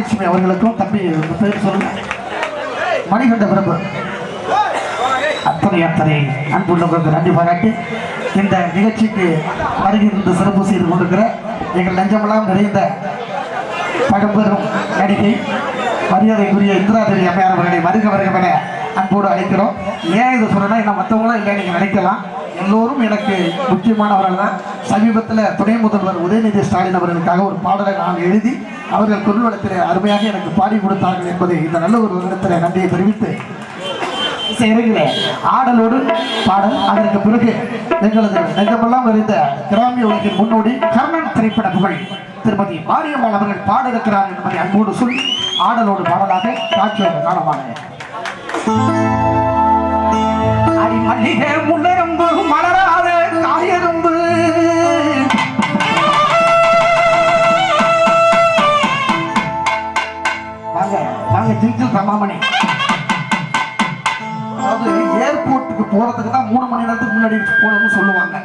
மகாலட்சுமி அவர்களுக்கும் தம்பி பேர் சொல்லுங்க மணிகண்ட பிரபு. அத்தனை அத்தனை அன்புள்ளவர்களுக்கு நன்றி பாராட்டி இந்த நிகழ்ச்சிக்கு வருகின்ற சிறப்பு செய்து கொண்டிருக்கிற எங்கள் நெஞ்சமெல்லாம் நிறைந்த பழம்பெரும் நடிகை மரியாதைக்குரிய இந்திராதேவி அம்மையார் அவர்களை வருக வருக என அன்போடு அழைக்கிறோம். ஏன் இதை சொல்லணும்னா என்ன மற்றவங்களாம் இல்லை நீங்கள் நினைக்கலாம். எல்லோரும் எனக்கு முக்கியமானவர்கள் தான் சமீபத்தில் துணை முதல்வர் உதயநிதி ஸ்டாலின் அவர்களுக்காக ஒரு பாடலை நான் எழுதி அவர்கள் குரல்வளத்தில் அருமையாக எனக்கு பாடி கொடுத்தார்கள் என்பதை இந்த நல்ல ஒரு இடத்துல நன்றியை தெரிவித்து சேருங்களே ஆடலோடு பாடல். அதற்கு பிறகு எங்களது நெஞ்சமெல்லாம் அறிந்த கிராமிய உலகின் முன்னோடி கர்ணன் திரைப்பட புகழ் திருமதி மாரியம்மாள் அவர்கள் பாட இருக்கிறார் என்பதை அன்போடு சொல்லி ஆடலோடு பாடலாக காட்சியோடு காலமாக அடி மல்லிகை முள்ளெரும்பு வாங்க அதாவது ஏர்போர்ட்டுக்கு போகிறதுக்கு தான் மூணு மணி நேரத்துக்கு முன்னாடி போகணும்னு சொல்லுவாங்க.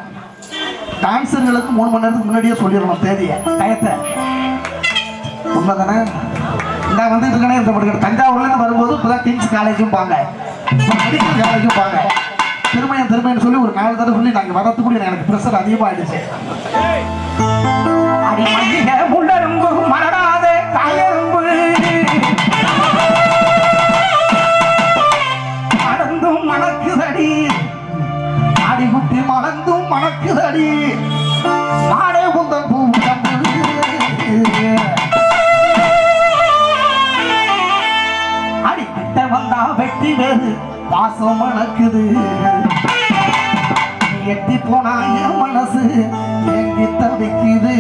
டான்ஸர்களுக்கு மூணு மணி நேரத்துக்கு முன்னாடியே சொல்லிடணும் தேதியை டயத்தை. உண்மை தானே நான் வந்து இருக்கனே இந்த படிக்கிற தஞ்சாவூர்லேருந்து வரும்போது இப்போ தான் டீன்ஸ் காலேஜும் பாங்க. மெடிக்கல் காலேஜும் பாங்க. திருமையன் திருமையன் சொல்லி ஒரு நாலு தடவை சொல்லி நாங்கள் வரத்துக்குள்ள எனக்கு ப்ரெஷர் அதிகமாகிடுச்சு அடி மல்லிகை மணந்தும் மணக்குதடி நாடே குந்தன் பூ அடிக்கிட்ட வந்தா வெட்டி வேறு பாசம் மணக்குது எட்டி போனா என் மனசு எங்கி தவிக்குது.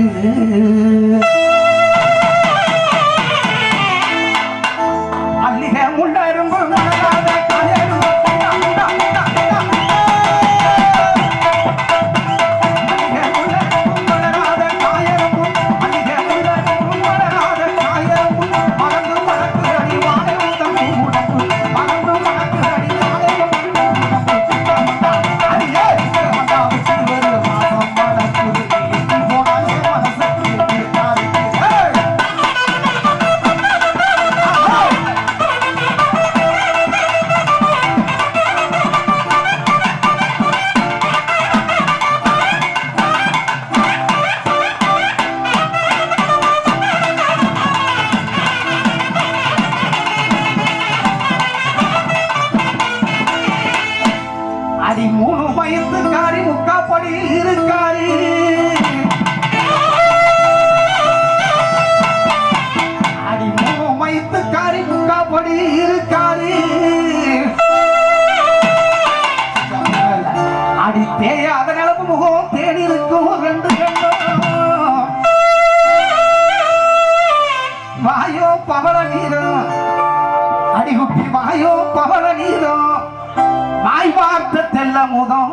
அமுதம்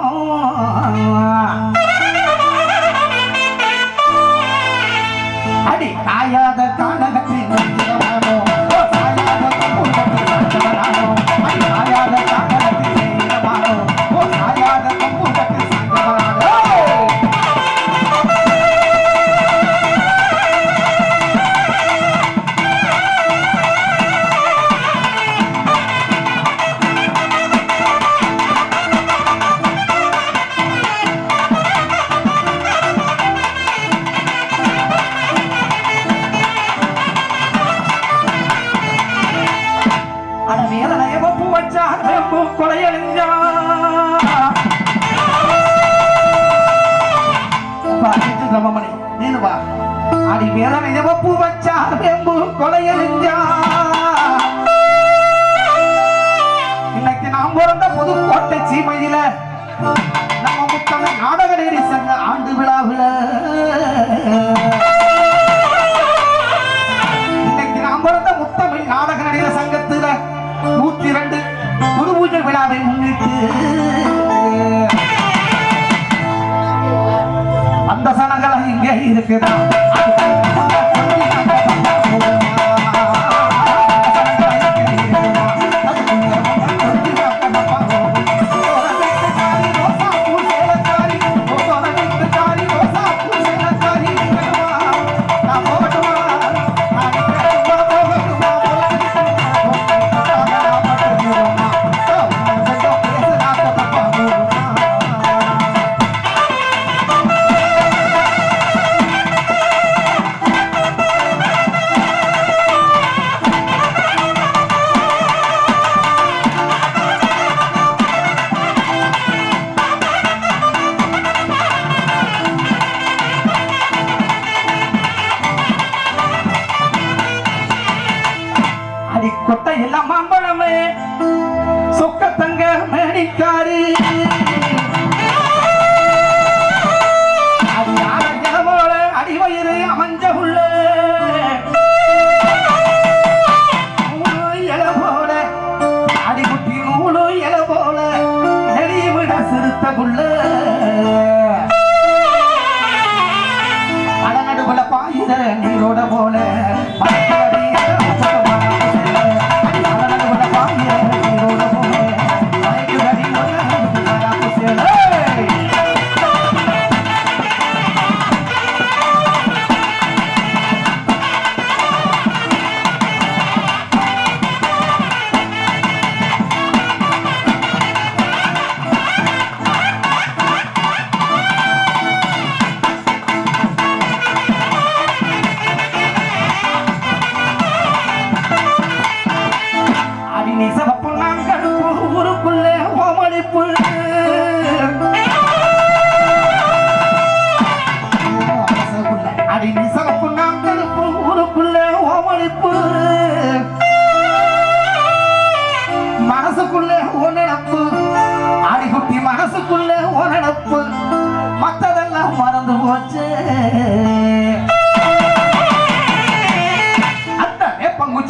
你别打 다,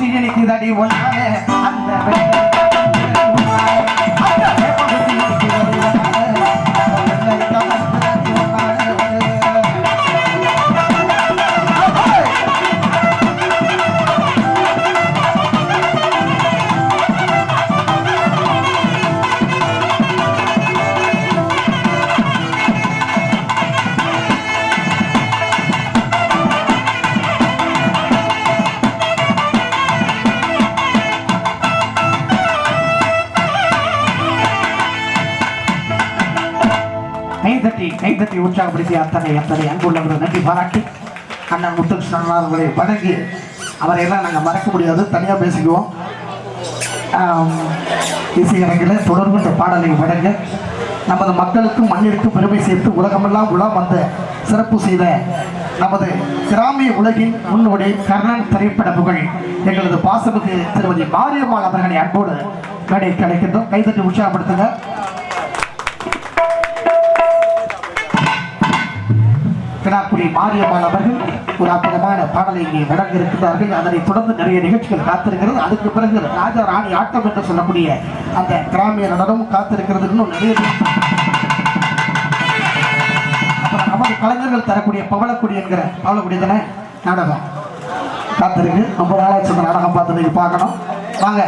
ஆக்சிஜனுக்கு தடி ஒன்றாலே அந்த உற்சாகப்படுத்தி அத்தனை அத்தனை அன்புள்ளவர்கள் நன்றி பாராட்டி அண்ணன் முத்துகிருஷ்ணன் அவர்களை வணங்கி அவரையெல்லாம் நாங்கள் மறக்க முடியாது. தனியாக பேசிக்குவோம். இசையரங்கில் தொடர்பு இந்த பாடலை வழங்க நமது மக்களுக்கும் மண்ணிற்கும் பெருமை சேர்த்து உலகமெல்லாம் உலா வந்த சிறப்பு செய்த நமது கிராமிய உலகின் முன்னோடி கர்ணன் திரைப்பட புகழ் எங்களது பாசமிகு திருமதி மாரியம்மாள் அவர்களை அன்போடு கடை கிடைக்கின்றோம் கைதட்டி உற்சாகப்படுத்துங்க. கிடாக்குடி மாரியம்மாள் அவர்கள் ஒரு அற்புதமான பாடலை இங்கே வழங்க இருக்கிறார்கள் அதனைத் தொடர்ந்து நிறைய நிகழ்ச்சிகள் காத்திருக்கிறது. அதுக்கு பிறகு ராஜா ராணி ஆட்டம் என்று சொல்லக்கூடிய அந்த கிராமிய நடனமும் காத்திருக்கிறது. இன்னும் நிறைய நமது கலைஞர்கள் தரக்கூடிய பவளக்குடி என்கிற பவளக்குடி தானே நாடகம் காத்திருக்கு. ரொம்ப நாளாச்சு அந்த நாடகம் பார்த்து நீங்கள் பார்க்கணும். வாங்க.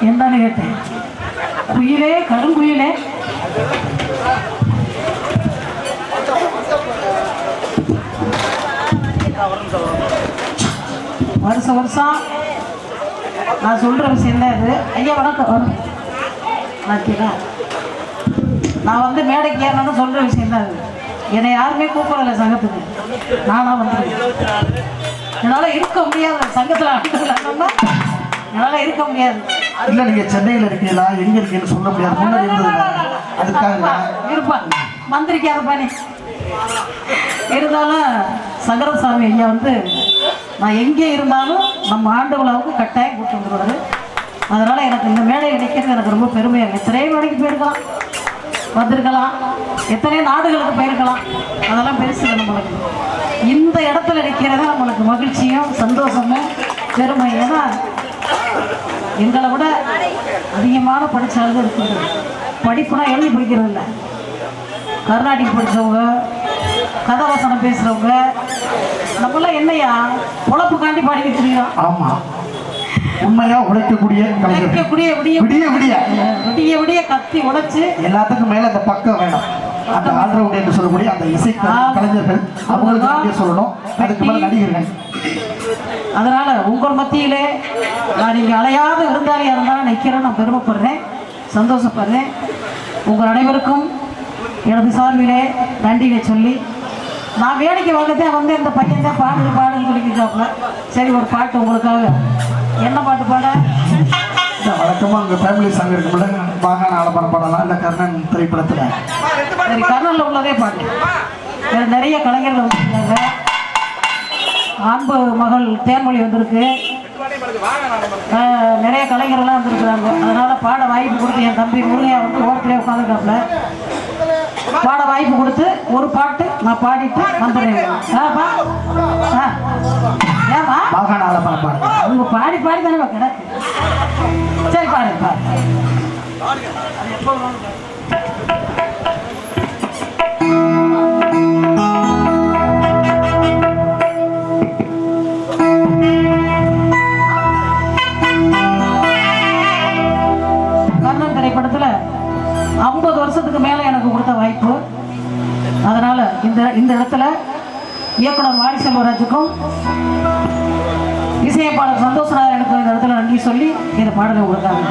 என்னன்னு கேட்டேன் குயிலே கருங்குயிலே வருஷம் வருஷம் நான் சொல்ற விஷயம் தான் இது ஐயா வணக்கம் வரும் நான் வந்து மேடைக்கு ஏறணும்னு சொல்ற விஷயம் தான் இது என்னை யாருமே கூப்பிடல சங்கத்துக்கு நானா வந்துருக்கேன் என்னால் இருக்க முடியாது சங்கத்தில் ஆண்டுகளானா என்னால் இருக்க முடியாது இல்ல நீங்க சென்னையில இருக்கீங்களா? எங்க இருக்கீங்கன்னு சொல்ல முடியாது. முன்னாடி இருந்தது அதுக்காக இருப்பான் மந்திரிக்காத பாணி இருந்தாலும் சங்கரசாமி ஐயா வந்து நான் எங்கே இருந்தாலும் நம்ம ஆண்டவளாவுக்கு கட்டாயம் கூட்டு வந்துருவாரு. அதனால் எனக்கு இந்த மேடையில் நிற்கிறது எனக்கு ரொம்ப பெருமையாக எத்தனையோ வேலைக்கு போயிருக்கலாம். வந்திருக்கலாம். எத்தனையோ நாடுகளுக்கு போயிருக்கலாம். அதெல்லாம் பெருசு நம்மளுக்கு. இந்த இடத்துல நிற்கிறத நம்மளுக்கு மகிழ்ச்சியும் சந்தோஷமும் பெருமை. ஏன்னா எங்களை விட அதிகமான படிச்சாலும் இருக்குது படிப்புனா எழுதி படிக்கிறது இல்லை கர்நாடிக் படித்தவங்க கதாவசனம் பேசுகிறவங்க நம்மளாம் என்னையா? பொழப்புக்காண்டி பாடிக்கிட்டு இருக்கிறோம் ஆமா. உண்மையா உழைக்கக்கூடிய உழைக்கக்கூடிய விடிய விடிய விடிய. விடிய கத்தி உடைச்சு எல்லாத்துக்கும் மேல அந்த பக்கம் வேணும். அந்த ஆல்ரவுண்ட் என்று சொல்லக்கூடிய அந்த இசை கலைஞர்கள் அவங்களுக்கு சொல்லணும். அதுக்கு மேல நடிகர்கள். அதனால உங்கள் மத்தியிலே நான் நீங்க அலையாத விருந்தாளியா இருந்தாலும் நிற்கிறேன் நான் பெருமைப்படுறேன். சந்தோஷப்படுறேன். உங்கள் அனைவருக்கும் எனது சார்பிலே நன்றியை சொல்லி நான் வேடிக்கை வாங்கத்தான் வந்து இந்த பையன் தான் பாடுது பாடுன்னு சொல்லிக்கிட்டாப்புல சரி ஒரு பாட்டு உங்களுக்காக. என்ன பாட்டு பாட? இந்த வழக்கமா உங்க ஃபேமிலி சாங் இருக்கும்ல வாங்க ஆலப்படம் பாடலாம். இல்ல கர்ணன் திரைப்படத்துல. சரி கர்னலில் உள்ளதே பாட்டு. வேறு நிறைய கலைஞர்கள் வந்திருக்காங்க. அன்பு மகள் தேன்மொழி வந்திருக்கு. நிறைய கலைஞர்கள்லாம் வந்திருக்கிறாங்க. அதனால பாட வாய்ப்பு கொடுத்து என் தம்பி முருகையா வந்து ஓரத்திலே உட்காந்துருக்காப்புல பாட வாய்ப்பு கொடுத்து ஒரு பாட்டு நான் பாடிட்டு வந்துடுறேன். ஆ பா. ஆலப்படம் பாடுங்க அவங்க பாடி பாடி தானே கிடக்கு. சரி பாரு திரைப்படத்தில் ஐம்பது வருஷத்துக்கு மேலே எனக்கு கொடுத்த வாய்ப்பு. அதனால் இந்த இந்த இடத்துல இயக்குனர் மாரி செல்வராஜுக்கும் இசையப்பாளர் சந்தோஷ் நாராயணுக்கும் இந்த இடத்துல நன்றி சொல்லி இந்த பாடலை கொடுத்தாங்க